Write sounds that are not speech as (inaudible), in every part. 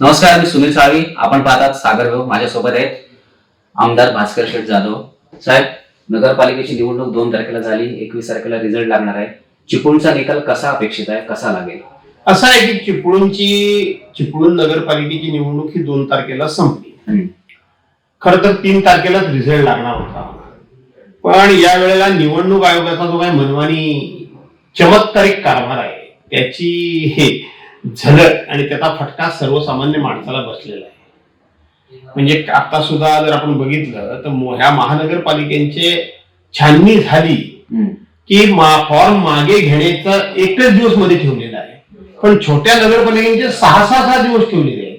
नमस्कार मी सुनील साळवी. आपण पाहतात सागर भाऊ. माझ्यासोबत आहेत आमदार भास्कर शेठ जाधव. साहेब नगरपालिकेची निवडणूक दोन तारखेला झाली. एकवीस तारखेला रिझल्ट लागणार आहे. चिपळूणचा निकाल कसा अपेक्षित आहे? कसा लागेल? असं आहे की चिपळूणची चिपळूण नगरपालिकेची निवडणूक ही दोन तारखेला संपली. खर तर तीन तारखेलाच रिझल्ट लागणार होता. पण या वेळेला निवडणूक आयोगाचा जो काही मनमानी चमत्कारिक कारभार आहे त्याची हे झलक आणि त्याचा फटका सर्वसामान्य माणसाला बसलेला आहे. म्हणजे आता सुद्धा जर आपण बघितलं तर ह्या महानगरपालिकेचे छाननी झाली. की मा- फॉर्म मागे घेण्याचा एकच दिवसमध्ये ठेवलेला आहे. पण छोट्या नगरपालिकेचे सहा सहा सहा दिवस ठेवलेले आहेत.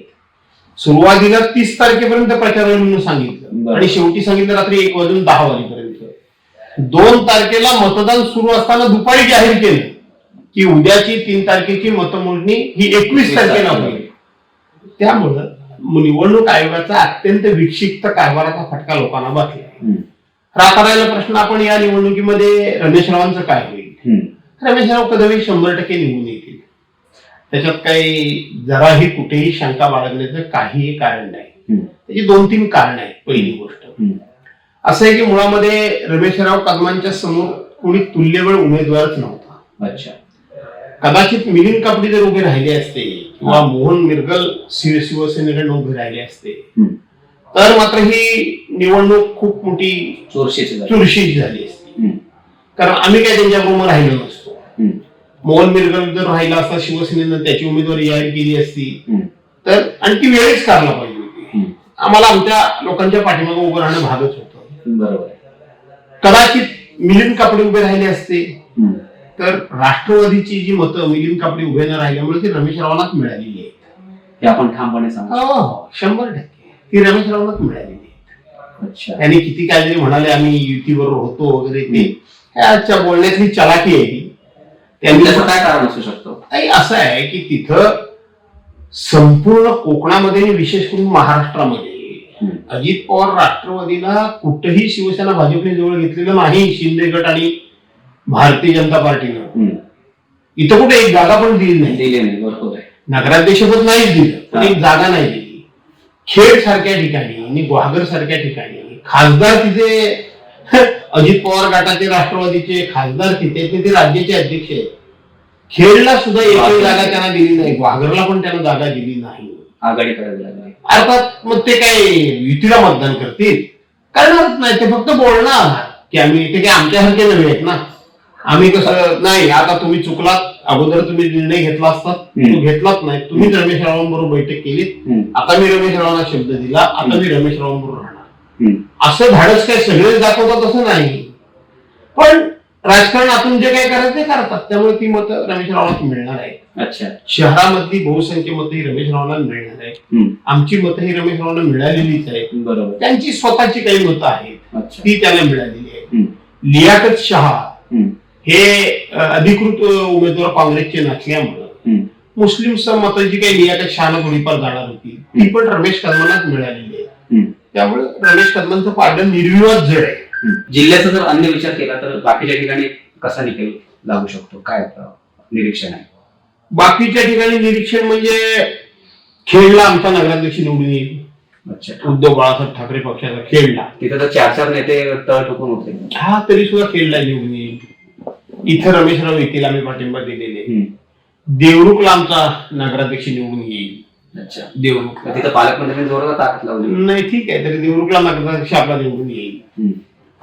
सुरुवातीला तीस तारखेपर्यंत प्रचार म्हणून सांगितलं. आणि शेवटी सांगितलं रात्री एक वाजून दहा वाजेपर्यंत. दोन तारखेला मतदान सुरू असताना दुपारी जाहीर केलं. की उद्याची तीन तारखेची मतमोजणी ही एकवीस तारखेला होईल. त्यामुळं निवडणूक आयोगाचा अत्यंत विक्षिप्त कारभाराचा फटका लोकांना बसला. राहिला प्रश्न आपण या निवडणुकीमध्ये रमेश रावांचं काय होईल. रमेशराव कदमी शंभर टक्के निवडून येतील. त्याच्यात काही जराही कुठेही शंका बाळगण्याचं काहीही कारण नाही. त्याची दोन तीन कारण आहेत पहिली गोष्ट. असं आहे की मुळामध्ये रमेशराव कदमांच्या समोर कोणी तुल्यबळ उमेदवारच नव्हता. अच्छा. कदाचित मिलिंद कापडी जर उभे राहिले असते किंवा मोहन मिरगल शिव शिवसेनेकडे उभे राहिले असते. तर मात्र ही निवडणूक खूप मोठी चोरशीची झाली. चुरशीची झाली असती. कारण आम्ही काय त्यांच्याबरोबर राहिलो नसतो. मोहन मिरगल जर राहिला असता शिवसेनेनं त्याची उमेदवारी जाहीर केली असती. तर आणखी वेळेच काढला पाहिजे होती. आम्हाला आमच्या लोकांच्या पाठीमागे उभं राहणं भागच होतं बरोबर. कदाचित मिलिंद कापडे उभे राहिले असते. तर राष्ट्रवादीची जी मतं मिलिंद कापडे उभे न राहिल्यामुळे ती रमेश रावांनाच मिळालेली आहेत. हे आपण ठामपणे सांगू हो, शंभर टक्के. ती रमेश रावांनाच मिळालेली आहे अच्छा. त्यांनी किती काय जरी म्हणाले आम्ही युतीबरोबर होतो वगैरे ते. हे आजच्या बोलण्यातली चलाकी आहे ती. त्यांनी त्याचं काय कारण असू शकतो? काही असं आहे की तिथं संपूर्ण कोकणामध्ये आणि विशेष करून महाराष्ट्रामध्ये हम्म. अजित पवार राष्ट्रवादीला कुठेही शिवसेना भाजपने जवळ घेतलेलं नाही. शिंदे गट आणि भारतीय जनता पार्टीनं. इथं कुठे एक जागा पण दिली नाही. दिले नाही बरोबर आहे. नगराध्यक्षपद नाहीच दिलं. पण. एक जागा नाही दिली. खेड सारख्या ठिकाणी आणि ग्वागर सारख्या ठिकाणी खासदार तिथे (laughs) अजित पवार गटाचे राष्ट्रवादीचे खासदार तिथे ते राज्याचे अध्यक्ष आहेत. खेडला सुद्धा एकही जागा त्यांना दिली नाही. ग्वागरला पण त्यांना जागा दिली नाही. आघाडी करावी लागली अर्थात मग ते काय युतीला मतदान करतील? करणारच नाही. ते फक्त बोलणार की आम्ही ते काय आमच्यासारखे नव्हे आहेत ना. आम्ही कसं नाही आता तुम्ही चुकलात अगोदर तुम्ही निर्णय घेतला असतात हम्म. तो घेतलाच नाही. तुम्ही रमेश रावांबरोबर बैठक केली. आता मी रमेश रावांना शब्द दिला. आता मी रमेश रावांबरोबर राहणार. असं धाडस काय सगळेच दाखवतात असं नाही. पण राजकारणातून जे काय करायचं ते करतात. त्यामुळे ती मतं रमेश रावांना मिळणार आहे अच्छा. शहरामधली बहुसंख्य मतं ही रमेश रावांना मिळणार आहे हम्म. आमची मतं ही रमेश रावांना मिळालेलीच आहे बरोबर. त्यांची स्वतःची काही मतं आहेत. ती त्याला मिळालेली आहे हम्म. लियाकत शहा. हे अधिकृत उमेदवार काँग्रेसचे नसल्यामुळं. मुस्लिम मताची काही लियाकत शहानं थोडीफार जाणार होती ती पण रमेश कदमांनाच मिळालेली आहे. त्यामुळे रमेश कदमांचं पारडं निर्विवाद जड आहे. जिल्ह्याचा जर अन्य विचार केला तर बाकीच्या ठिकाणी कसा निकाल लागू शकतो? काय निरीक्षण आहे? बाकीच्या ठिकाणी निरीक्षण म्हणजे खेळला आमचा नगराध्यक्ष निवडून येईल. अच्छा. उद्धव बाळासाहेब ठाकरे पक्षाचा खेळला. तिथे तर चार चार नेते तळ ठोकून होते. हा तरी सुद्धा खेळला निवडून येईल. इथं रमेशराव येतील आम्ही पाठिंबा दिलेले. देवरुखला आमचा नगराध्यक्ष निवडून येईल. अच्छा. देवरुख. तिथं पालकमंत्र्यांनी जोरात ताकद लावली. नाही ठीक आहे तरी देवरुखला नगराध्यक्ष आपला निवडून येईल.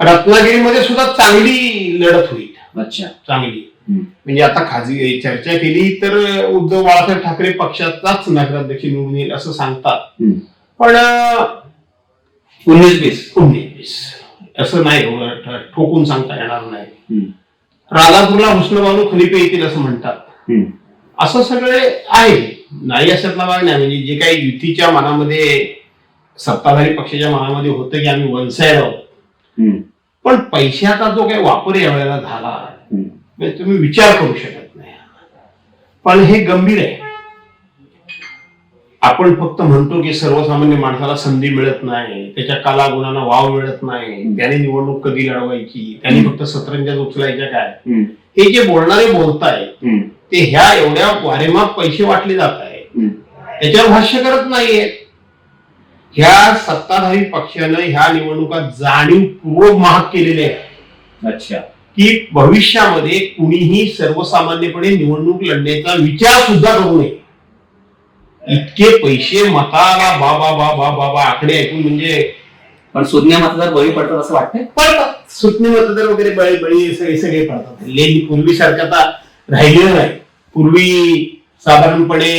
रत्नागिरीमध्ये सुद्धा चांगली लढत होईल. अच्छा. चांगली. म्हणजे आता खाजगी चर्चा केली तर उद्धव बाळासाहेब ठाकरे पक्षाचाच नगराध्यक्ष निवडून येईल असं सांगतात. पण उन्नीस बीस. उन्नीस असं नाही ठोकून सांगता येणार नाही. हम्म. राजापूरला हुस्नबानू खलिफे येतील असं म्हणतात. असं सगळे आहे नाही अशातला भाग नाही म्हणजे जे काही युतीच्या मनामध्ये सत्ताधारी पक्षाच्या मनामध्ये होतं की आम्ही वन साईड आहोत हम्म. पण पैशाचा जो काही वापर या वेळेला झाला. म्हणजे तुम्ही विचार करू शकत नाही पण हे गंभीर आहे आपण फक्त म्हणतो की सर्वसामान्य माणसाला संधी मिळत नाही त्याच्या कला गुणांना वाव मिळत नाही त्याने निवडणूक कधी लढवायची त्याने फक्त सतरंजात उचलायच्या काय. हे जे बोलणारे बोलताय. ते ह्या एवढ्या वारेमाप पैसे वाटले जात आहे. त्याच्यावर भाष्य करत नाहीये ह्या सत्ताधारी पक्षानं ह्या निवडणुका जाणीवपूर्वक महाग केलेल्या आहेत अच्छा की भविष्यामध्ये कुणीही सर्वसामान्यपणे निवडणूक लढण्याचा विचार सुद्धा करू नये इतके पैसे मताला बाबा बाबा बाबा आकडे ऐकून म्हणजे पण सुज्ञ मतदार बळी पडतात असं वाटतंय? पडतात. सुटणी मतदार वगैरे बळी बळी सगळे सगळे पडतात. लेणी पूर्वीसारखं आता राहिलेलं नाही. पूर्वी साधारणपणे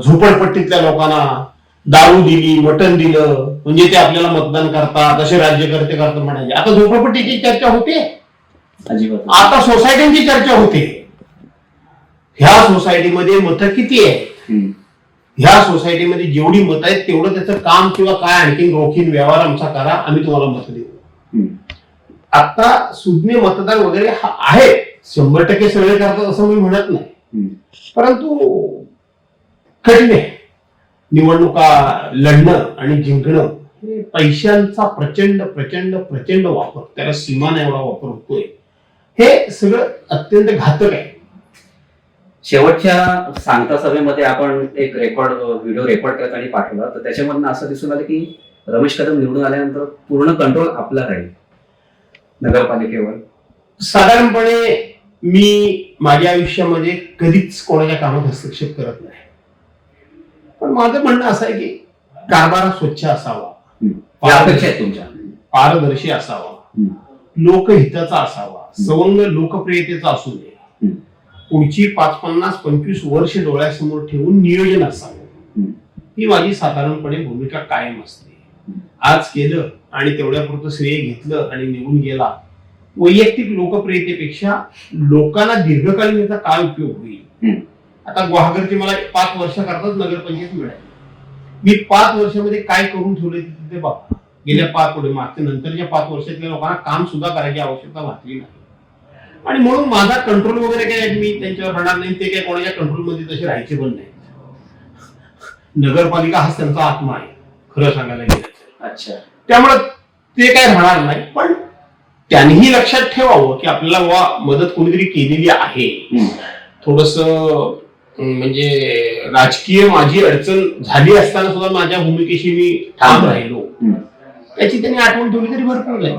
झोपडपट्टीतल्या लोकांना दारू दिली मटण दिलं म्हणजे ते आपल्याला मतदान करतात असे राज्यकर्ते करतात म्हणायचे. आता झोपडपट्टीची चर्चा होते. अजिबात. आता सोसायट्यांची चर्चा होते. ह्या सोसायटीमध्ये मतं किती हम्म. ह्या सोसायटीमध्ये जेवढी मतं आहेत तेवढं त्याचं काम किंवा काय आणखी रोखीन व्यवहार आमचा करा आम्ही तुम्हाला मतं देऊ. आता सुज्ञ मतदार वगैरे हा- आहे शंभर टक्के सगळे करतात असं मी म्हणत नाही. परंतु कठीण आहे. निवडणुका लढणं आणि जिंकणं हे पैशांचा प्रचंड प्रचंड प्रचंड वापर त्याला सीमा एवढा वापर होतोय. हे सगळं अत्यंत घातक आहे. शेवटच्या सांगता सभेमध्ये आपण एक रेकॉर्ड व्हिडिओ रेकॉर्ड करत आणि पाठवला. तर त्याच्यामधनं असं दिसून आलं की रमेश कदम निवडून आल्यानंतर पूर्ण कंट्रोल आपला राहील नगरपालिकेवर. साधारणपणे मी माझ्या आयुष्यामध्ये कधीच कोणाच्या कामात हस्तक्षेप करत नाही. पण माझं म्हणणं असं आहे की कारभार स्वच्छ असावा. आहेत तुमच्या. पारदर्शी असावा. लोकहिताचा असावा. सवंग लोकप्रियतेचा असू नये. पुढची पाच पन्नास पंचवीस वर्ष डोळ्यासमोर ठेवून नियोजन असावं. ही माझी साधारणपणे भूमिका कायम असते. आज केलं आणि तेवढ्यापुरतं श्रेय घेतलं आणि निघून गेला. वैयक्तिक लोकप्रियतेपेक्षा लोकांना दीर्घकालीन याचा काय उपयोग होईल. आता गुहागरची मला पाच वर्ष करताच नगरपंचायत मिळाली. मी पाच वर्षामध्ये काय करून ठेवले ते बघा. गेल्या पाच पुढे मागच्या नंतरच्या पाच वर्षातल्या लोकांना काम सुद्धा करायची आवश्यकता भासली नाही. आणि म्हणून माझा कंट्रोल वगैरे काय मी त्यांच्यावर राहणार नाही ते काय कोणाच्या कंट्रोलमध्ये तसे राहायचे पण नाही. नगरपालिका हाच त्यांचा आत्मा आहे खरं सांगायला गेलं. अच्छा. त्यामुळे ते काय राहणार नाही पण त्यांनीही लक्षात ठेवावं की आपल्याला वा मदत कोणीतरी केलेली आहे. थोडस म्हणजे राजकीय माझी अडचण झाली असताना सुद्धा माझ्या भूमिकेशी मी ठाम राहिलो. त्याची त्यांनी आठवण ठेवली तरी भरपूर आहे